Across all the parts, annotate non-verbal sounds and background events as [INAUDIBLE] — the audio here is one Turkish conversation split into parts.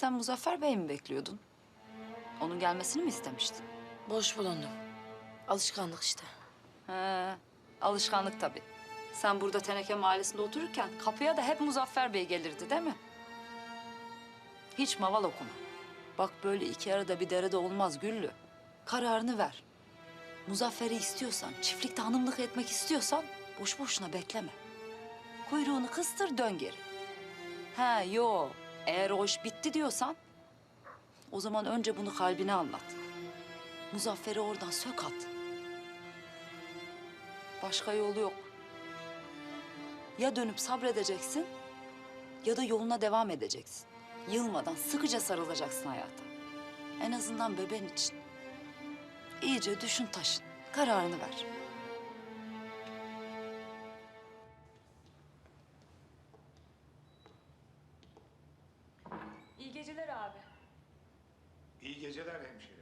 sen Muzaffer Bey'i mi bekliyordun? Onun gelmesini mi istemiştin? Boş bulundum. Alışkanlık işte. He, alışkanlık tabii. Sen burada Teneke Mahallesi'nde otururken kapıya da hep Muzaffer Bey gelirdi değil mi? Hiç maval okuma. Bak böyle iki arada bir derede olmaz Güllü. Kararını ver. Muzaffer'i istiyorsan, çiftlikte hanımlık etmek istiyorsan boş boşuna bekleme. Kuyruğunu kıstır dön geri. Ha yo, eğer o iş bitti diyorsan o zaman önce bunu kalbine anlat. Muzaffer'i oradan sök at. Başka yolu yok. Ya dönüp sabredeceksin ya da yoluna devam edeceksin. Yılmadan sıkıca sarılacaksın hayata. En azından bebeğin için. İyice düşün taşın. Kararını ver. Geceler abi. İyi geceler hemşire.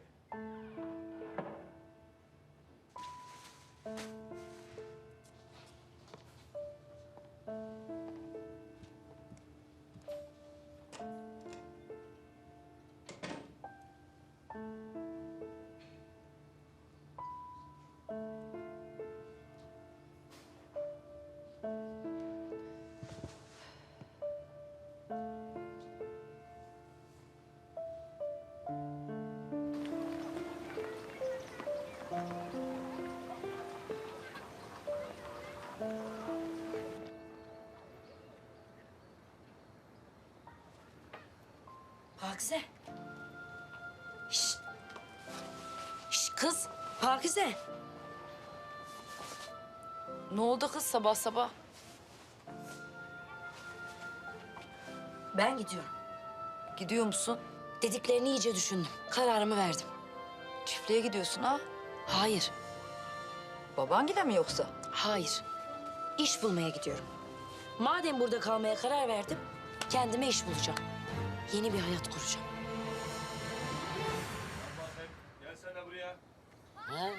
Pakize. Şşt. Şşt kız. Pakize. Ne oldu kız sabah sabah? Ben gidiyorum. Gidiyor musun? Dediklerini iyice düşündüm. Kararımı verdim. Çiftliğe gidiyorsun ha? Hayır. Babangile mi yoksa? Hayır. İş bulmaya gidiyorum. Madem burada kalmaya karar verdim, kendime iş bulacağım. Yeni bir hayat kuracağım. Gelsene buraya. Ha?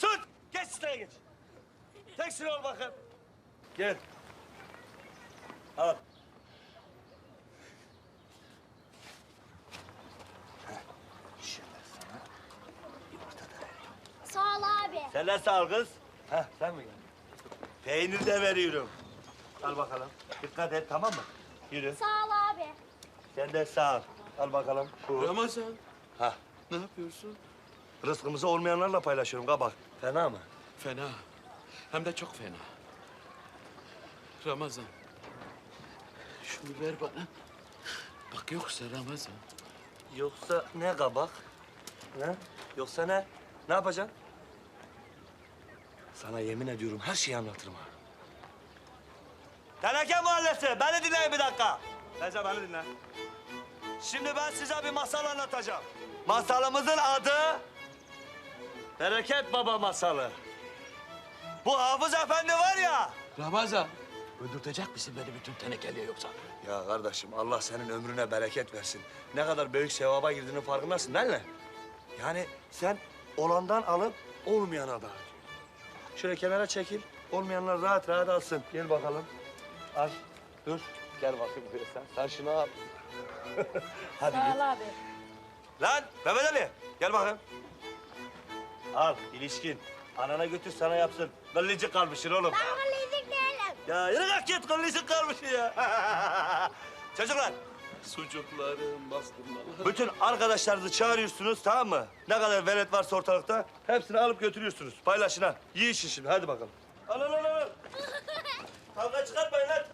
Tut! Geç sıraya geç. Tek ol bakayım. Gel. Al. Sağ ol abi. Sen de sağ ol kız. Heh, sen mi geldin? Peynir de veriyorum. Al bakalım. Dikkat et tamam mı? Yürü. Sağ ol abi. Sen de sağ ol. Al bakalım. Bu. Ramazan, Ha. ne yapıyorsun? Rızkımızı olmayanlarla paylaşıyorum kabak. Fena mı? Fena. Hem de çok fena. Ramazan. Şunu ver bana. Bak yoksa Ramazan. Yoksa ne kabak? Ne? Yoksa ne? Ne yapacaksın? Sana yemin ediyorum her şeyi anlatırım ha. Teneke Mahallesi, beni dinleyin bir dakika. Teyze beni dinle. Şimdi ben size bir masal anlatacağım. Masalımızın adı... Bereket Baba Masalı. Bu Hafız Efendi var ya... Ramazan. Öldürtecek misin beni bütün tenekeliğe yoksa? Ya kardeşim Allah senin ömrüne bereket versin. Ne kadar büyük sevaba girdiğinin farkındasın değil mi? Yani sen olandan alıp olmayana dağıtıyorsun. Şöyle kenara çekil. Olmayanlar rahat rahat alsın. Gel bakalım. Al. Dur. Gel bakayım buraya sen. Sen şunu al. [LAUGHS] Hadi git. abi. Lan Mehmet Ali gel bakayım. Al ilişkin. Anana götür sana yapsın. Kıllıcık kalmışsın oğlum. Değilim. Ya yürü kalk git kıllıcık kalmışsın ya. [LAUGHS] Çocuklar Sucuklarım, bastırmalarım. Bütün arkadaşlarınızı çağırıyorsunuz tamam mı? Ne kadar velet varsa ortalıkta hepsini alıp götürüyorsunuz. Paylaşın ha. Yiyin şimdi hadi bakalım. Al al al al. [LAUGHS] Kavga çıkartmayın lan.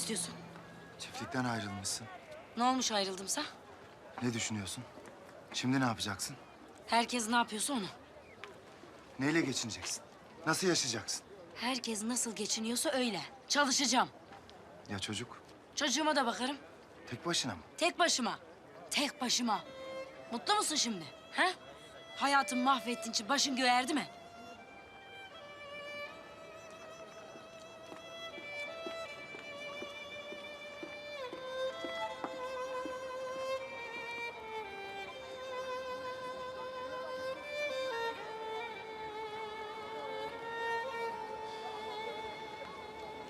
İstiyorsun? Çiftlikten ayrılmışsın. Ne olmuş ayrıldımsa? Ne düşünüyorsun? Şimdi ne yapacaksın? Herkes ne yapıyorsa onu. Neyle geçineceksin? Nasıl yaşayacaksın? Herkes nasıl geçiniyorsa öyle. Çalışacağım. Ya çocuk? Çocuğuma da bakarım. Tek başına mı? Tek başıma. Tek başıma. Mutlu musun şimdi? He? Hayatımı mahvettiğin için başın göğerdi mi?